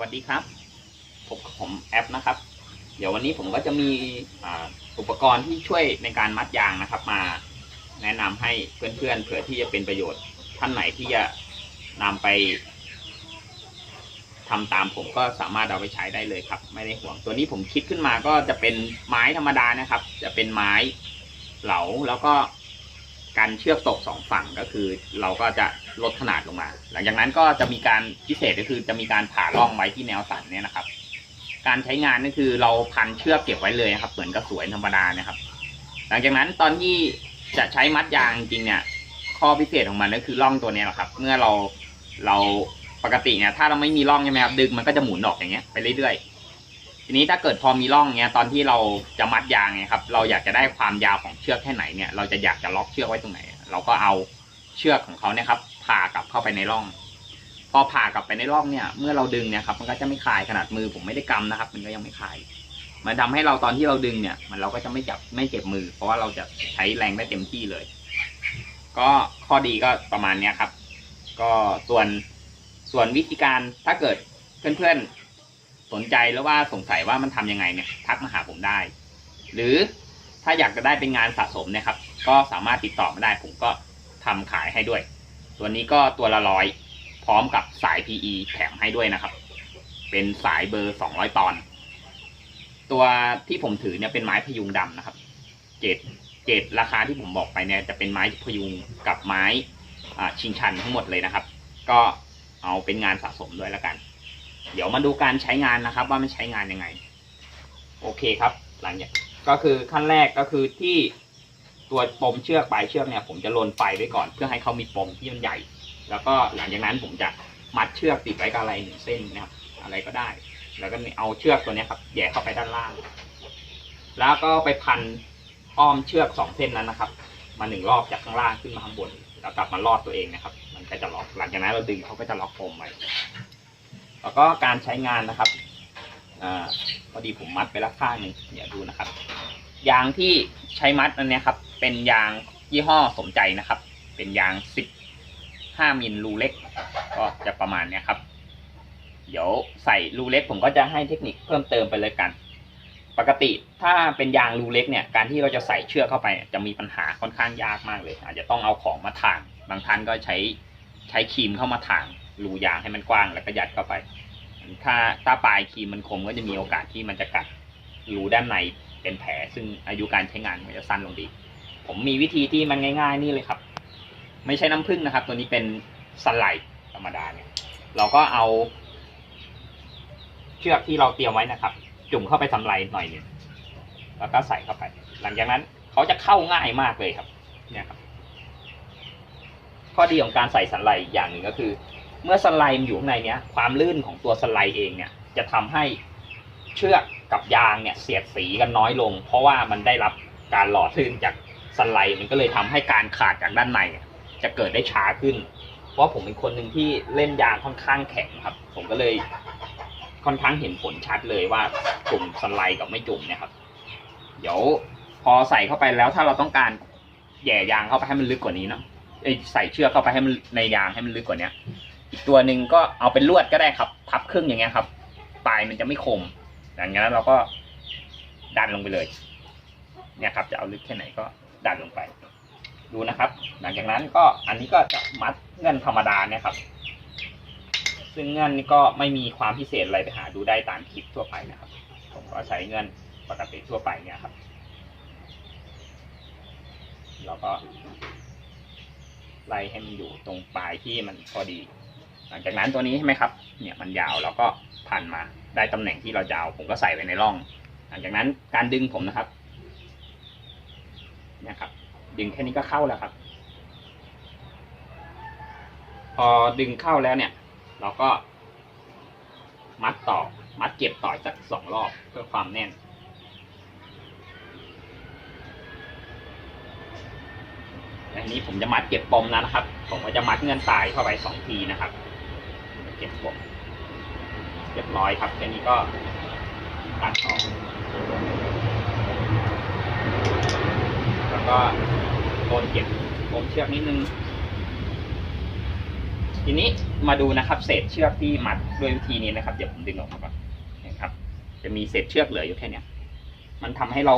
วัสดีครับผมผมแอปนะครับ เดี๋ยววันนี้ผมก็จะมีอุปกรณ์ที่ช่วยในการมัดยางนะครับ มาแนะนำให้เพื่อนๆเผื่อที่จะเป็นประโยชน์ท่านไหนที่จะนำไปทำตามผมก็สามารถเอาไปใช้ได้เลยครับ ไม่ได้ห่วงตัวนี้ผมคิดขึ้นมาก็จะเป็นไม้ธรรมดานะครับ จะเป็นไม้เหลาแล้วก็การเชือกตกสองฝั่งก็คือ เราก็จะ ลดขนาดลงมา หลังจากนั้นก็จะมีการพิเศษก็คือจะมีการผ่าร่องไว้ที่แนวสันเนี่ยนะครับ การใช้งานก็คือเราพันเชือกเก็บไว้เลยครับเหมือนกับสวยธรรมดานะครับ หลังจากนั้นตอนที่จะใช้มัดยางจริงเนี่ย ข้อพิเศษของมันก็คือร่องตัวนี้แหละครับ เมื่อเราเราปกติเนี่ยถ้าเราไม่มีร่องใช่ไหมครับดึงมันก็จะหมุนออกอย่างเงี้ยไปเรื่อยๆ ทีนี้ถ้าเกิดพอมีร่องเนี้ยตอนที่เราจะมัดยางเนี่ยครับ เราอยากจะได้ความยาวของเชือกแค่ไหนเนี่ย เราจะอยากจะล็อกเชือกไว้ตรงไหน เราก็เอาเชือกของเขาเนี่ยครับ ผ่ากลับเข้าไปในร่อง พอผ่ากลับไปในร่องเนี่ย เมื่อเราดึงเนี่ยครับ มันก็จะไม่คลายขนาดมือผมไม่ได้กำนะครับ มันก็ยังไม่คลาย มันทำให้เราตอนที่เราดึงเนี่ย มันเราก็จะไม่จับไม่เจ็บมือ เพราะว่าเราจะใช้แรงได้เต็มที่เลย ก็ข้อดีก็ประมาณเนี้ยครับ ก็ส่วนส่วนวิธีการถ้าเกิดเพื่อนๆสนใจแล้วว่าสงสัยว่ามันทำยังไงเนี่ยทักมาหาผมได้ หรือถ้าอยากจะได้เป็นงานสะสมเนะครับ ก็สามารถติดต่อมาได้ผมก็ทำขายให้ด้วย ตัวนี้ก็ตัวละร้อยพร้อมกับสาย PE แถมให้ด้วยนะครับ เป็นสายเบอร์200ตอน ตัวที่ผมถือเนี่ยเป็นไม้พยุงดำนะครับเกรดเกรดราคาที่ผมบอกไปเนี่ยจะเป็นไม้พยุงกับไม้ชิงชันทั้งหมดเลยนะครับ ก็เอาเป็นงานสะสมด้วยแล้วกัน เดี๋ยวมาดูการใช้งานนะครับ ว่ามันใช้งานยังไง โอเคครับ หลังจากก็คือขั้นแรกก็คือที่ ตัวปมเชือกปลายเชือกเนี่ยผมจะลนไฟไว้ก่อน เพื่อให้เขามีปมที่มันใหญ่ แล้วก็หลังจากนั้นผมจะมัดเชือกติดไว้กับอะไรหนึ่งเส้นนะครับอะไรก็ได้ แล้วก็เอาเชือกตัวนี้ครับแย่เข้าไปด้านล่าง แล้วก็ไปพันอ้อมเชือกสองเส้นนั้นนะครับ มาหนึ่งรอบจากข้างล่างขึ้นมาข้างบน แล้วกลับมาลอดตัวเองนะครับ มันก็จะล็อกหลังจากนั้นเราดึงเขาก็จะล็อกปมไว้แล้วก็การใช้งานนะครับอาพอดีผมมัดไปล้วข้างหนึ่งเดี๋ยวดูนะครับ ยางที่ใช้มัดอันนี้ครับ เป็นยางยี่ห้อสมใจนะครับ เป็นยางสิบห้ามิลรูเล็ก ก็จะประมาณเนี้ยครับ เดี๋ยวใส่รูเล็ก ผมก็จะให้เทคนิคเพิ่มเติมไปเลยกัน ปกติถ้าเป็นยางรูเล็กเนี่ย การที่เราจะใส่เชือกเข้าไป จะมีปัญหาค่อนข้างยากมากเลย อาจจะต้องเอาของมาถ่าง บางท่านก็ใช้ใช้ครีมเข้ามาถ่างรูยางให้มันกว้างแล้วก็ยัดเข้าไป ถ้าถ้าปลายครีมมันคมก็จะมีโอกาสที่มันจะกัดรูด้านในเป็นแผลซึ่งอายุการใช้งานมันจะสั้นลงดี ผมมีวิธีที่มันง่าย ๆ นี่เลยครับ ไม่ใช่น้ำผึ้งนะครับ ตัวนี้เป็นสไลด์ธรรมดาเนี่ย เราก็เอา เชือกที่เราเตรียมไว้นะครับ จุ่มเข้าไปทำลายหน่อยหนึ่งแล้วก็ใส่เข้าไป หลังจากนั้นเขาจะเข้าง่ายมากเลยครับ เนี่ยครับ ข้อดีของการใส่สันไลด์อย่างหนึ่งก็คือ เมื่อสไลด์มันอยู่ข้างในเนี้ย ความลื่นของตัวสไลด์เองเนี่ย จะทำให้เชือกกับยางเนี่ย เสียดสีกันน้อยลง เพราะว่ามันได้รับการหล่อลื่นจาก สไลด์มันก็เลยทำให้การขาดจากด้านในจะเกิดได้ช้าขึ้น เพราะผมเป็นคนหนึ่งที่เล่นยางค่อนข้างแข็งครับ ผมก็เลยค่อนข้างเห็นผลชัดเลยว่าจุ่มสไลด์กับไม่จุ่มเนี่ยครับ เดี๋ยวพอใส่เข้าไปแล้วถ้าเราต้องการแย่ยางเข้าไปให้มันลึกกว่านี้เนาะใส่เชือกเข้าไปให้มันในยางให้มันลึกกว่าเนี้ยอีกตัวหนึ่งก็เอาเป็นลวดก็ได้ครับ พับครึ่งอย่างเงี้ยครับ ปลายมันจะไม่คมหลังจากนั้นเราก็ดันลงไปเลย เนี่ยครับ จะเอาลึกแค่ไหนก็ ดันลงไป ดูนะครับ หลังจากนั้นก็อันนี้ก็จะมัดเงื่อนธรรมดาเนี่ยครับ ซึ่งเงื่อนนี้ก็ไม่มีความพิเศษอะไรไปหาดูได้ตามคลิปทั่วไปนะครับ ผมก็ใช้เงื่อนปกติทั่วไปเนี่ยครับแล้วก็ไล่ให้มันอยู่ตรงปลายที่มันพอดี หลังจากนั้นตัวนี้ใช่ไหมครับ เนี่ยมันยาวแล้วก็พันมาได้ตำแหน่งที่เราจะเอาผมก็ใส่ไว้ในร่อง หลังจากนั้นการดึงผมนะครับ นี่ยครับ ดึงแค่นี้ก็เข้าแล้วครับ พอดึงเข้าแล้วเนี่ย เราก็ มัดต่อ มัดเก็บต่อสักสองรอบเพื่อความแน่นอันนี้ผมจะมัดเก็บปมแล้วนะครับ ผมก็จะมัดเงื่อนตายเข้าไปสองทีนะครับ เก็บปมเรียบร้อยครับแค่นี้ก็ตัดออก แล้ว ก็โดนเก็บปมเชือกนิดนึง ทีนี้มาดูนะครับ เศษเชือกที่มัดด้วยวิธีนี้นะครับ เดี๋ยวผมดึงออกมาก่อนนะครับ จะมีเศษเชือกเหลืออยู่แค่เนี้ยมันทำให้เรา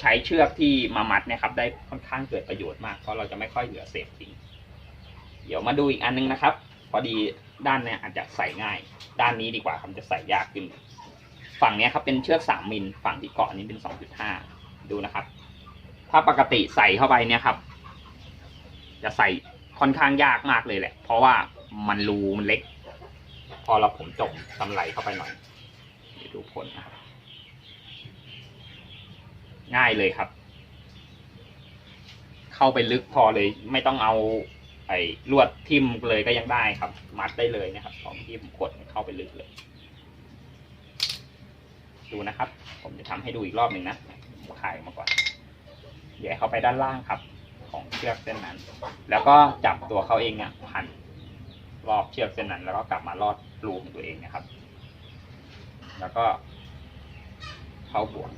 ใช้เชือกที่มามัดนะครับ ได้ค่อนข้างเกิดประโยชน์มากเพราะเราจะไม่ค่อยเหลือเศษทิ้งเดี๋ยวมาดูอีกอันนึงนะครับ พอดีด้านเนี้ยอาจจะใส่ง่าย ด้านนี้ดีกว่าครับจะใส่ยากขึ้น ฝั่งนี้ครับเป็นเชือกสามมิลฝั่งที่เกาะนี้เป็นสองจุดห้าดูนะครับ ถ้าปกติใส่เข้าไปเนี่ยครับ จะใส่ค่อนข้างยากมากเลยแหละ เพราะว่ามันรูมันเล็ก พอเราผมจบตำไหลเข้าไปหน่อยดูผลนะครับง่ายเลยครับ เข้าไปลึกพอเลย ไม่ต้องเอา ไอ้ลวดทิ่มเลยก็ยังได้ครับ มัดได้เลยนะครับของที่ผมกดเข้าไปลึกเลย ดูนะครับ ผมจะทำให้ดูอีกรอบหนึ่งนะผมถ่ายมาก่อน เดี๋ยวให้เขาไปด้านล่างครับ ของเชือกเส้นนั้น แล้วก็จับตัวเขาเองเนี่ยพันรอบเชือกเส้นนั้น แล้วก็กลับมาลอดรูของตัวเองนะครับ แล้วก็เข้าบวก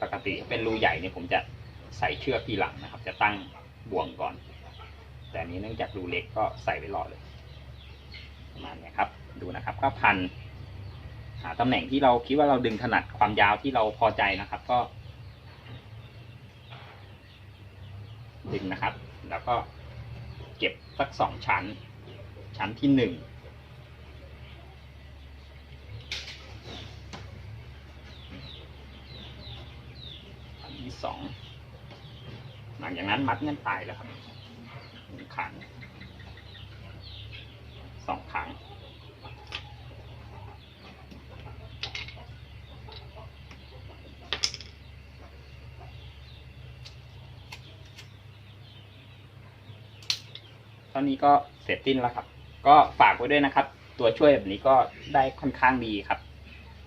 ปกติเป็นรูใหญ่เนี่ยผมจะใส่เชือกทีหลังนะครับ จะตั้งบ่วงก่อน แต่นี้เนื่องจากรูเล็กก็ใส่ไว้รอเลยประมาณนี้ครับ ดูนะครับก็พัน หาตำแหน่งที่เราคิดว่าเราดึงถนัดความยาวที่เราพอใจนะครับ ก็ ดึงนะครับ แล้วก็เก็บสักสองชั้น ชั้นที่หนึ่งอันที่สองหลังจากนั้นมัดเงื่อนตายแล้วครับหนึ่งครั้งสองครั้ง ตอนนี้ก็เสร็จสิ้นแล้วครับ ก็ฝากไว้ด้วยนะครับ ตัวช่วยแบบนี้ก็ได้ค่อนข้างดีครับ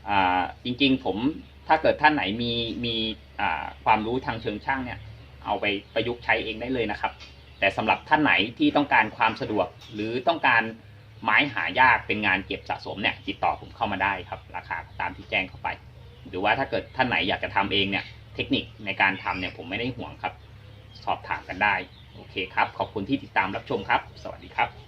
อ่าจริงๆผมถ้าเกิดท่านไหนมีมีอ่าความรู้ทางเชิงช่างเนี่ย เอาไปประยุกต์ใช้เองได้เลยนะครับ แต่สำหรับท่านไหนที่ต้องการความสะดวก หรือต้องการไม้หายากเป็นงานเก็บสะสมเนี่ยติดต่อผมเข้ามาได้ครับ ราคาตามที่แจ้งเข้าไป หรือว่าถ้าเกิดท่านไหนอยากจะทำเองเนี่ยเทคนิคในการทำเนี่ยผมไม่ได้ห่วงครับ สอบถามกันได้ โอเคครับ ขอบคุณที่ติดตามรับชมครับ สวัสดีครับ